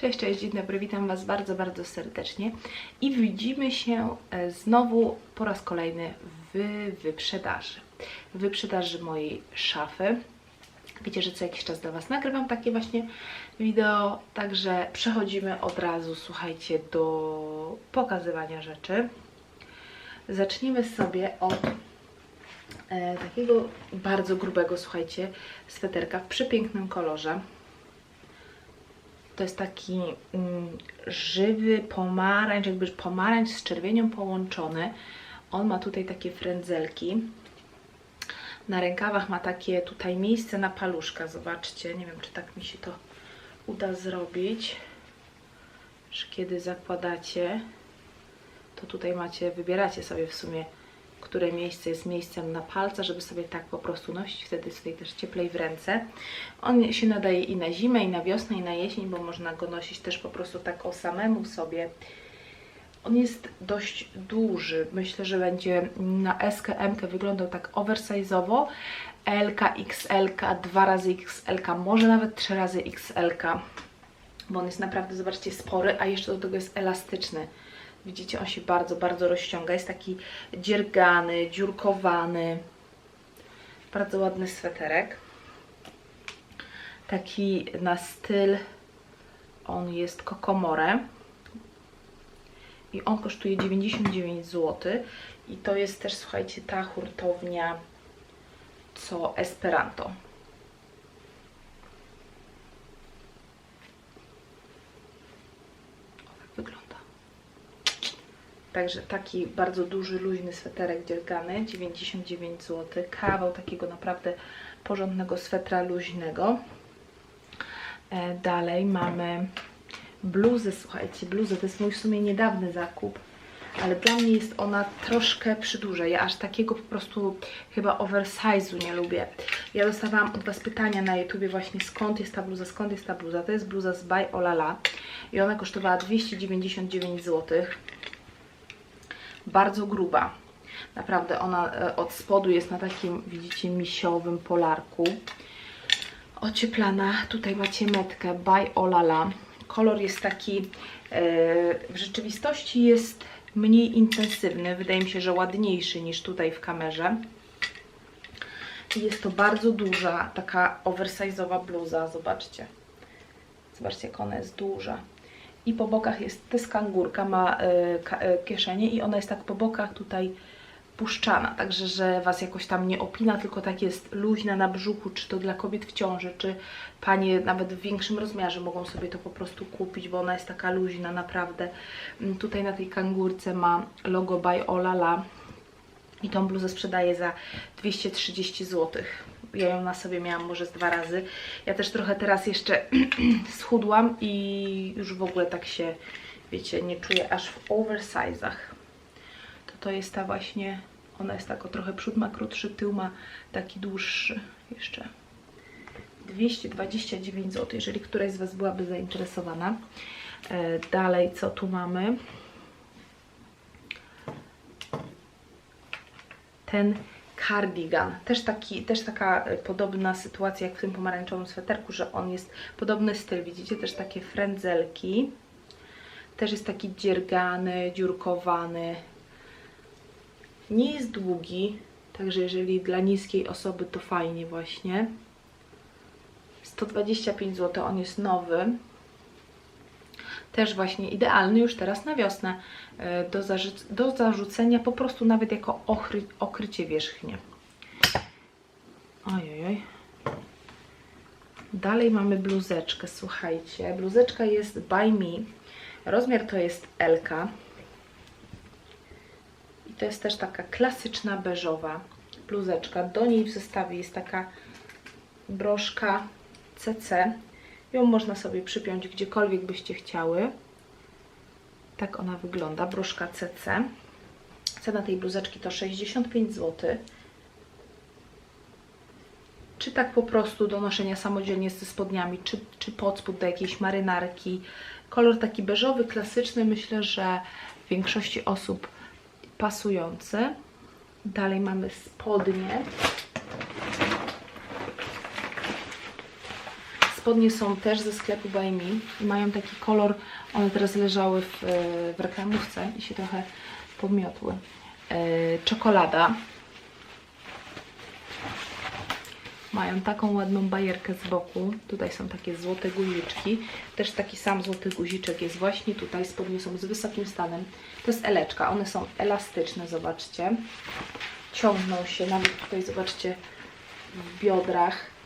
Cześć, cześć, dzień dobry, witam Was bardzo, bardzo serdecznie i widzimy się e, znowu po raz kolejny w wyprzedaży. W wyprzedaży mojej szafy. Wiecie, że co jakiś czas dla Was nagrywam takie właśnie wideo, także przechodzimy od razu, słuchajcie, do pokazywania rzeczy. Zacznijmy sobie od e, takiego bardzo grubego, słuchajcie, sweterka w przepięknym kolorze. To jest taki mm, żywy pomarańcz, jakby pomarańcz z czerwienią połączony. On ma tutaj takie frędzelki. Na rękawach ma takie tutaj miejsce na paluszka. Zobaczcie, nie wiem czy tak mi się to uda zrobić. Kiedy zakładacie, to tutaj macie, wybieracie sobie w sumie, które miejsce jest miejscem na palca, żeby sobie tak po prostu nosić, wtedy jest tutaj też cieplej w ręce. On się nadaje i na zimę, i na wiosnę, i na jesień, bo można go nosić też po prostu tak o samemu sobie. On jest dość duży. Myślę, że będzie na S, M wyglądał tak oversize'owo. L, XL, 2 razy XL, może nawet 3 razy XL, bo on jest naprawdę, zobaczcie, spory, a jeszcze do tego jest elastyczny. Widzicie, on się bardzo, bardzo rozciąga. Jest taki dziergany, dziurkowany. Bardzo ładny sweterek. Taki na styl, on jest kokomore. I on kosztuje 99 zł. I to jest też, słuchajcie, ta hurtownia co Esperanto. O, tak wygląda. Także taki bardzo duży, luźny sweterek dziergany, 99 zł. Kawał takiego naprawdę porządnego swetra luźnego. E, dalej mamy bluzę, słuchajcie, bluzę, to jest mój w sumie niedawny zakup, ale dla mnie jest ona troszkę przydłuża. Ja aż takiego po prostu chyba oversize'u nie lubię. Ja dostawałam od Was pytania na YouTubie właśnie skąd jest ta bluza, skąd jest ta bluza. To jest bluza z By Olala i ona kosztowała 299 zł. Bardzo gruba. Naprawdę ona e, od spodu jest na takim, widzicie, misiowym polarku. Ocieplana. Tutaj macie metkę By Olala. Kolor jest taki, e, w rzeczywistości jest mniej intensywny. Wydaje mi się, że ładniejszy niż tutaj w kamerze. Jest to bardzo duża, taka oversize'owa bluza. Zobaczcie. Zobaczcie, jak ona jest duża. I po bokach jest, to jest kangurka, ma ka, y, kieszenie i ona jest tak po bokach tutaj puszczana, także że Was jakoś tam nie opina, tylko tak jest luźna na brzuchu, czy to dla kobiet w ciąży, czy panie nawet w większym rozmiarze mogą sobie to po prostu kupić, bo ona jest taka luźna naprawdę. Mm, Tutaj na tej kangurce ma logo by Olala i tą bluzę sprzedaję za 230 zł. Ja ją na sobie miałam może z dwa razy. Ja też trochę teraz jeszcze schudłam i już w ogóle tak się, wiecie, nie czuję aż w oversize'ach to to jest ta właśnie, ona jest tak o trochę przód ma krótszy, tył ma taki dłuższy jeszcze. 229 zł, jeżeli któraś z Was byłaby zainteresowana. E, dalej, co tu mamy? Ten cardigan, też, taki, też taka e, podobna sytuacja jak w tym pomarańczowym sweterku, że on jest podobny styl, widzicie, też takie frędzelki. Też jest taki dziergany, dziurkowany, nie jest długi, także jeżeli dla niskiej osoby to fajnie właśnie. 125 zł, on jest nowy. Też właśnie idealny już teraz na wiosnę e, do, do zarzucenia po prostu nawet jako ochry- okrycie wierzchnie. Ojej. Dalej mamy bluzeczkę, słuchajcie. Bluzeczka jest by me. Rozmiar to jest L. -ka. I to jest też taka klasyczna beżowa bluzeczka. Do niej w zestawie jest taka broszka CC. Ją można sobie przypiąć gdziekolwiek byście chciały. Tak ona wygląda, broszka CC. Cena tej bluzeczki to 65 zł. Czy tak po prostu do noszenia samodzielnie ze spodniami, czy, czy pod spód do jakiejś marynarki. Kolor taki beżowy, klasyczny, myślę, że większości osób pasujący. Dalej mamy spodnie. Spodnie są też ze sklepu By Me i mają taki kolor, one teraz leżały w, e, w reklamówce i się trochę podmiotły. E, czekolada. Mają taką ładną bajerkę z boku. Tutaj są takie złote guziczki. Też taki sam złoty guziczek jest właśnie tutaj. Spodnie są z wysokim stanem. To jest eleczka. One są elastyczne, zobaczcie. Ciągną się, nawet tutaj zobaczcie w biodrach.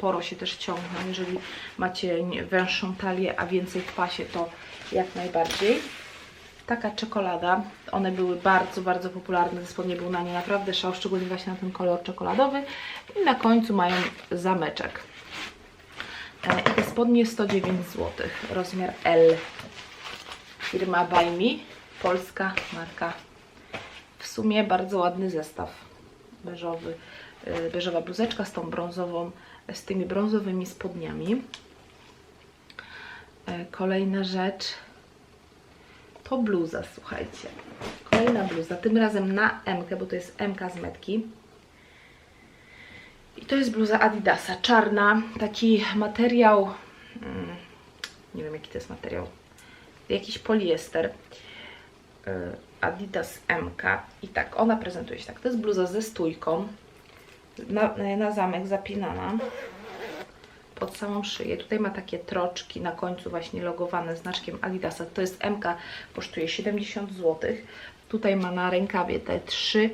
Sporo się też ciągną. Jeżeli macie węższą talię, a więcej w pasie, to jak najbardziej. Taka czekolada. One były bardzo, bardzo popularne. Te spodnie był na nie naprawdę szał, szczególnie właśnie na ten kolor czekoladowy. I na końcu mają zameczek. E, I te spodnie 109 zł. Rozmiar L. Firma Buy. Polska marka. W sumie bardzo ładny zestaw. Beżowy, e, beżowa bluzeczka z tą brązową, z tymi brązowymi spodniami. E, Kolejna rzecz to bluza, słuchajcie. Kolejna bluza, tym razem na M, bo to jest MK z metki. I to jest bluza Adidasa, czarna, taki materiał, mm, nie wiem jaki to jest materiał, jakiś poliester. Y, Adidas MK i tak, ona prezentuje się tak. To jest bluza ze stójką, na, na zamek zapinana pod samą szyję. Tutaj ma takie troczki na końcu właśnie logowane znaczkiem Adidasa. To jest MK, kosztuje 70 zł. Tutaj ma na rękawie te trzy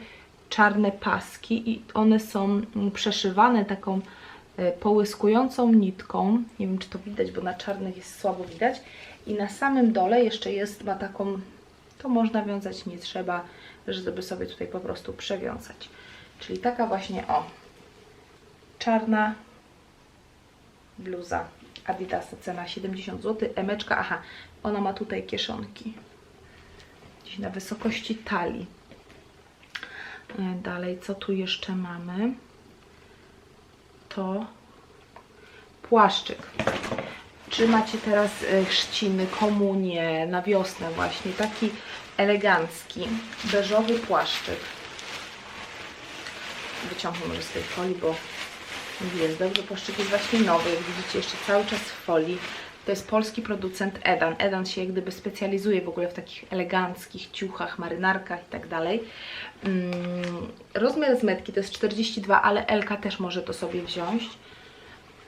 czarne paski i one są przeszywane taką e, połyskującą nitką. Nie wiem, czy to widać, bo na czarnych jest słabo widać. I na samym dole jeszcze jest, ma taką, to można wiązać, nie trzeba, żeby sobie tutaj po prostu przewiązać. Czyli taka właśnie, o, czarna bluza Adidasa, cena 70 zł, emeczka, aha, ona ma tutaj kieszonki, gdzieś na wysokości talii. E, Dalej, co tu jeszcze mamy? To płaszczyk. Czy macie teraz e, chrzciny, komunie, na wiosnę właśnie, taki elegancki, beżowy płaszczyk. Wyciągnę może z tej folii, bo jest dobrze. Płaszczyk jest właśnie nowy, jak widzicie, jeszcze cały czas w folii. To jest polski producent Edan. Edan się jak gdyby specjalizuje w ogóle w takich eleganckich ciuchach, marynarkach i tak dalej. Mm, Rozmiar z metki to jest 42, ale Elka też może to sobie wziąć.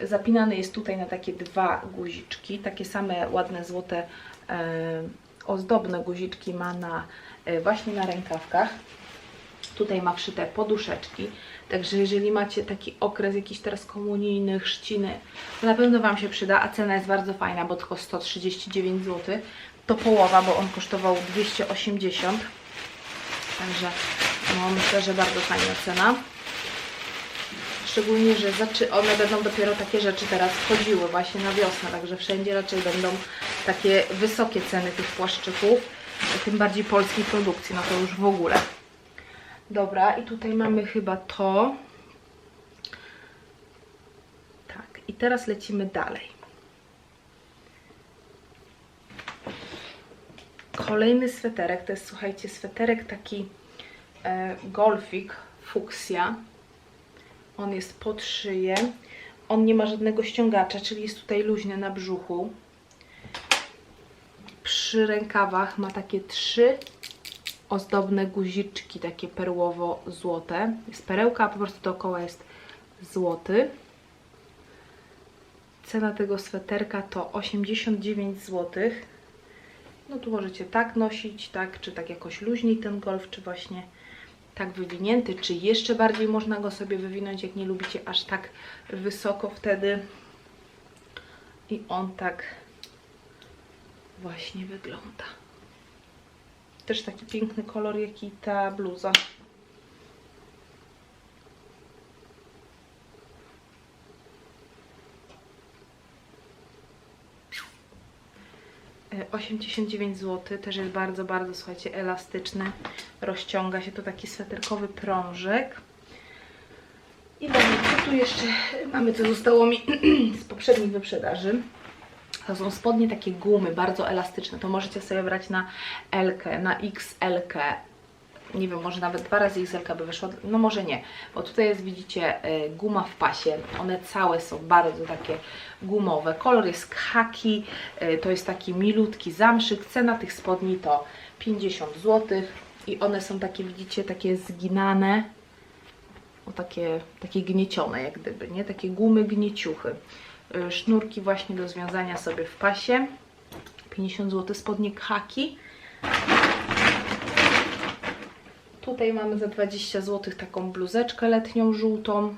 Zapinany jest tutaj na takie dwa guziczki, takie same ładne złote e, ozdobne guziczki ma na, e, właśnie na rękawkach. Tutaj ma wszyte poduszeczki, także jeżeli macie taki okres jakiś teraz komunijny, chrzciny, to na pewno Wam się przyda, a cena jest bardzo fajna, bo tylko 139 zł. To połowa, bo on kosztował 280. Także no, myślę, że bardzo fajna cena. Szczególnie, że one będą dopiero takie rzeczy teraz wchodziły właśnie na wiosnę, także wszędzie raczej będą takie wysokie ceny tych płaszczyków, tym bardziej polskiej produkcji, no to już w ogóle. Dobra, i tutaj mamy chyba to. Tak, i teraz lecimy dalej. Kolejny sweterek, to jest słuchajcie, sweterek taki e, golfik, fuksja. On jest pod szyję. On nie ma żadnego ściągacza, czyli jest tutaj luźny na brzuchu. Przy rękawach ma takie trzy ozdobne guziczki, takie perłowo-złote. Jest perełka, a po prostu dookoła jest złoty. Cena tego sweterka to 89 zł. No tu możecie tak nosić, tak, czy tak jakoś luźniej ten golf, czy właśnie tak wywinięty, czy jeszcze bardziej można go sobie wywinąć, jak nie lubicie aż tak wysoko wtedy. I on tak właśnie wygląda. Też taki piękny kolor, jak i ta bluza. E, 89 zł, też jest bardzo, bardzo, słuchajcie, elastyczny. Rozciąga się to taki sweterkowy prążek. I dobra, co tu jeszcze mamy, co zostało mi z poprzednich wyprzedaży. To są spodnie takie gumy, bardzo elastyczne. To możecie sobie brać na L, na XL. nie wiem, może nawet dwa razy XL by wyszła, no może nie, bo tutaj jest, widzicie, e, guma w pasie, one całe są bardzo takie gumowe, kolor jest khaki, e, to jest taki milutki zamszyk, cena tych spodni to 50 zł i one są takie, widzicie, takie zginane, o takie, takie gniecione jak gdyby, nie? Takie gumy gnieciuchy. Y, Sznurki właśnie do związania sobie w pasie. 50 zł spodnie khaki. Tutaj mamy za 20 zł taką bluzeczkę letnią żółtą.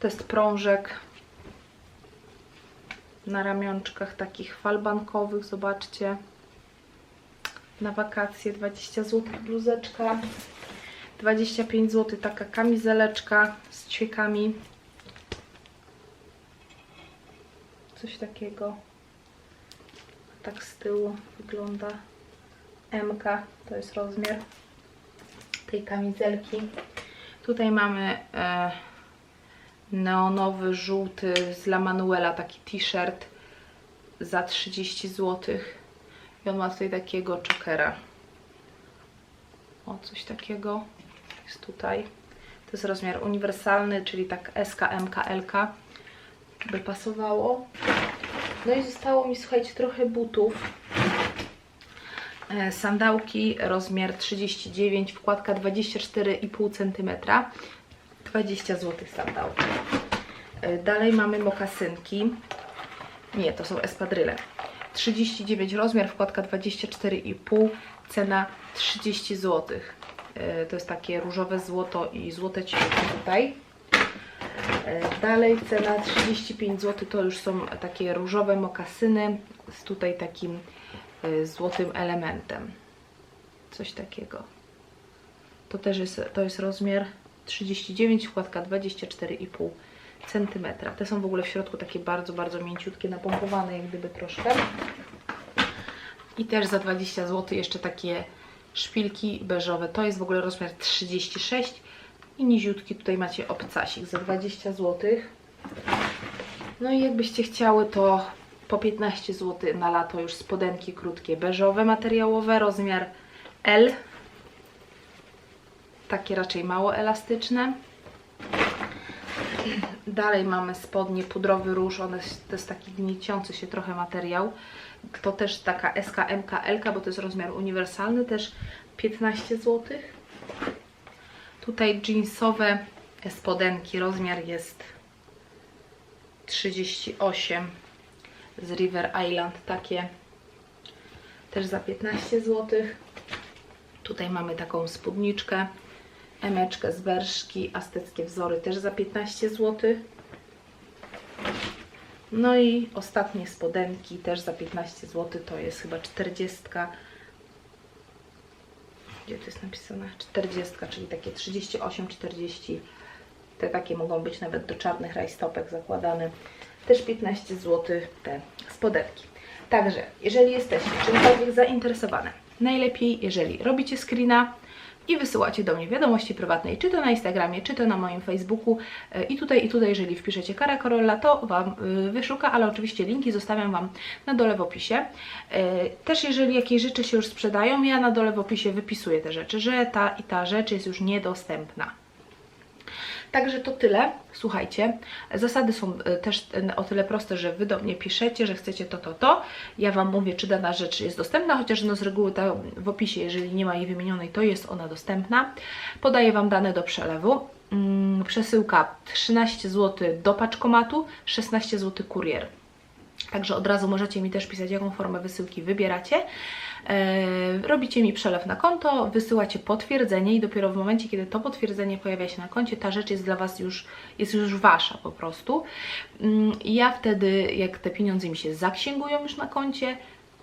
To jest prążek na ramionczkach takich falbankowych, zobaczcie. Na wakacje 20 zł bluzeczka. 25 zł taka kamizeleczka z ćwiekami. Coś takiego. Tak z tyłu wygląda MK, to jest rozmiar tej kamizelki. Tutaj mamy e, neonowy, żółty z La Manuela, taki t-shirt za 30 zł. I on ma tutaj takiego czokera. O, coś takiego jest tutaj. To jest rozmiar uniwersalny, czyli tak SK, MK, LK by pasowało. No i zostało mi, słuchajcie, trochę butów. E, Sandałki, rozmiar 39, wkładka 24,5 cm. 20 zł sandałki. E, Dalej mamy mokasynki. Nie, to są espadryle. 39 rozmiar, wkładka 24,5, cena 30 zł. E, To jest takie różowe złoto i złote ćwieki tutaj. E, Dalej cena 35 zł to już są takie różowe mokasyny z tutaj takim e, złotym elementem. Coś takiego. To też jest, to jest rozmiar 39, wkładka 24,5 cm. Te są w ogóle w środku takie bardzo, bardzo mięciutkie, napompowane jak gdyby troszkę. I też za 20 zł jeszcze takie szpilki beżowe. To jest w ogóle rozmiar 36 i niziutki tutaj macie obcasik za 20 zł. No i jakbyście chciały to po 15 zł na lato już spodenki krótkie beżowe, materiałowe, rozmiar L. Takie raczej mało elastyczne. Dalej mamy spodnie, pudrowy róż, one, to jest taki gnieciący się trochę materiał. To też taka SK, MK, LK, bo to jest rozmiar uniwersalny, też 15 zł. Tutaj jeansowe spodenki, rozmiar jest 38 z River Island, takie też za 15 zł. Tutaj mamy taką spódniczkę, emeczkę z berszki, azteckie wzory też za 15 zł. No i ostatnie spodenki też za 15 zł, to jest chyba 40. Gdzie to jest napisane? 40, czyli takie 38, 40. Te takie mogą być nawet do czarnych rajstopek zakładane. Też 15 zł te spodenki. Także, jeżeli jesteście czymkolwiek zainteresowane, najlepiej, jeżeli robicie screena i wysyłacie do mnie wiadomości prywatnej, czy to na Instagramie, czy to na moim Facebooku e, i tutaj, i tutaj, jeżeli wpiszecie Kara Korolla, to Wam y, wyszuka, ale oczywiście linki zostawiam Wam na dole w opisie. E, Też jeżeli jakieś rzeczy się już sprzedają, ja na dole w opisie wypisuję te rzeczy, że ta i ta rzecz jest już niedostępna. Także to tyle. Słuchajcie, zasady są e, też e, o tyle proste, że Wy do mnie piszecie, że chcecie to, to, to. Ja Wam mówię, czy dana rzecz jest dostępna, chociaż no z reguły ta w opisie, jeżeli nie ma jej wymienionej, to jest ona dostępna. Podaję Wam dane do przelewu. Mm, Przesyłka 13 zł do paczkomatu, 16 zł kurier. Także od razu możecie mi też pisać, jaką formę wysyłki wybieracie. E, robicie mi przelew na konto, wysyłacie potwierdzenie i dopiero w momencie, kiedy to potwierdzenie pojawia się na koncie, ta rzecz jest dla Was już, jest już Wasza po prostu. Mm, Ja wtedy, jak te pieniądze mi się zaksięgują już na koncie,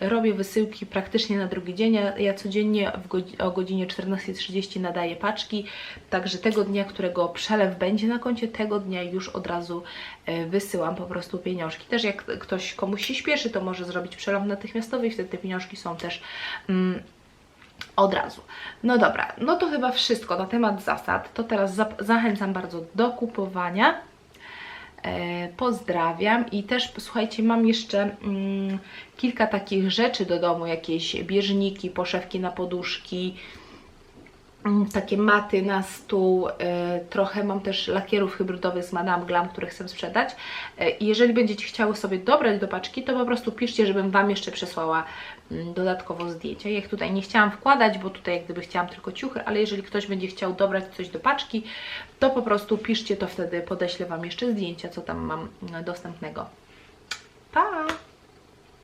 robię wysyłki praktycznie na drugi dzień. Ja, codziennie o godzinie 14.30 nadaję paczki, także tego dnia, którego przelew będzie na koncie, tego dnia już od razu e, wysyłam po prostu pieniążki. Też jak ktoś komuś się śpieszy, to może zrobić przelew natychmiastowy i wtedy te pieniążki są też mm, od razu. No dobra, no to chyba wszystko na temat zasad. To teraz za zachęcam bardzo do kupowania. E, pozdrawiam i też słuchajcie, mam jeszcze mm, kilka takich rzeczy do domu, jakieś bieżniki, poszewki na poduszki, mm, takie maty na stół, e, trochę mam też lakierów hybrydowych z Madame Glam, które chcę sprzedać. E, i jeżeli będziecie chciały sobie dobrać do paczki, to po prostu piszcie, żebym Wam jeszcze przesłała dodatkowo zdjęcia. Ja ich tutaj nie chciałam wkładać, bo tutaj jak gdyby chciałam tylko ciuchy, ale jeżeli ktoś będzie chciał dobrać coś do paczki, to po prostu piszcie to wtedy, podeślę Wam jeszcze zdjęcia, co tam mam e, dostępnego. Pa!